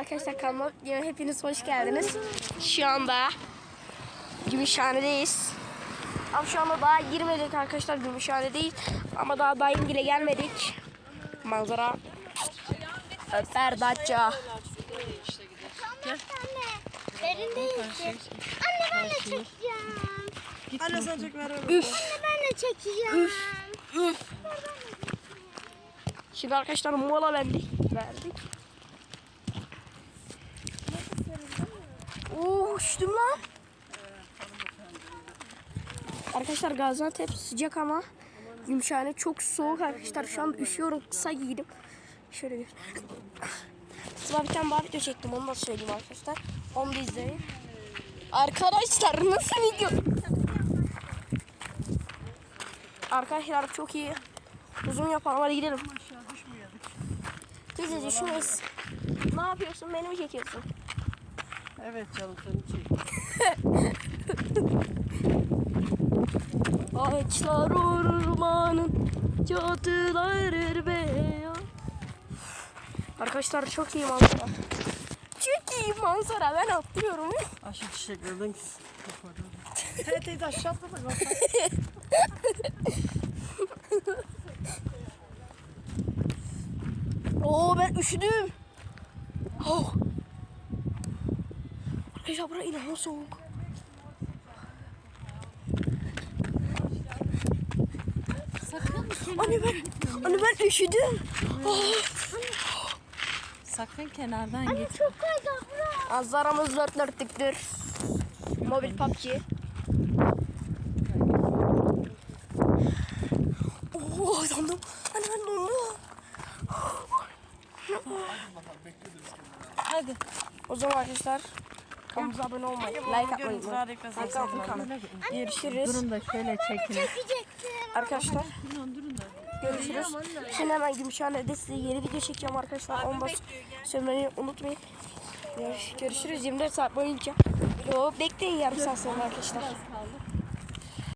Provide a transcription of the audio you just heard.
Arkadaşlar kanalıma hepiniz hoş geldiniz. Şu anda Gümüşhane'deyiz. Ama şu anda daha girmedik arkadaşlar Gümüşhane'deyiz. Ama daha dayım bile gelmedik. Manzara Öper. Anne, ben de çekeceğim. Anne sen çek ver. Anne ben de çekeceğim. Şimdi arkadaşlar mola verdik. Verdik. Üşüdüm lan. Arkadaşlar Gaziantep sıcak ama Gümüşhane çok soğuk arkadaşlar. Şu an üşüyorum. Kısa giydim. Şöyle bir. Sıra bir tane video çektim. Onu da söyleyeyim arkadaşlar. Onu da izleyin. Arkadaşlar nasıl video? Arkadaşlar çok iyi. Uzun yapalım hadi gidelim. Gece düşmeyiz. Ne yapıyorsun? Beni mi çekiyorsun? Evet canım seni çek. Ağaçlar ormanın çatıları beyaz. Arkadaşlar çok iyi manzara. Çok iyi manzara. Ben atlıyorum. Aşık çiçeklerden. Hey teyze aşağı atlama. bak. Oo ben üşüdüm. Oh. Arkadaşlar burası inanılmaz soğuk. Anne ben, anne ben üşüdüm. Sakın kenardan git. Çok kaydı abla. Azlarımız dört dörtlüktür. Mobil PUBG. Oo dondum. Anne ben dondum. Hadi. O zaman arkadaşlar kanalımıza abone olmayı, like atmayı unutmayın. Görüşürüz. Durun da şöyle çekin. Arkadaşlar Durun durun da. görüşürüz. Şimdi hemen Gümüşhane'de size yeni video çekeceğim arkadaşlar. Onu da söylemeyi unutmayın. Görüş- Görüşürüz 24 saat boyunca. Yo bekleyin yarım saat sonra arkadaşlar.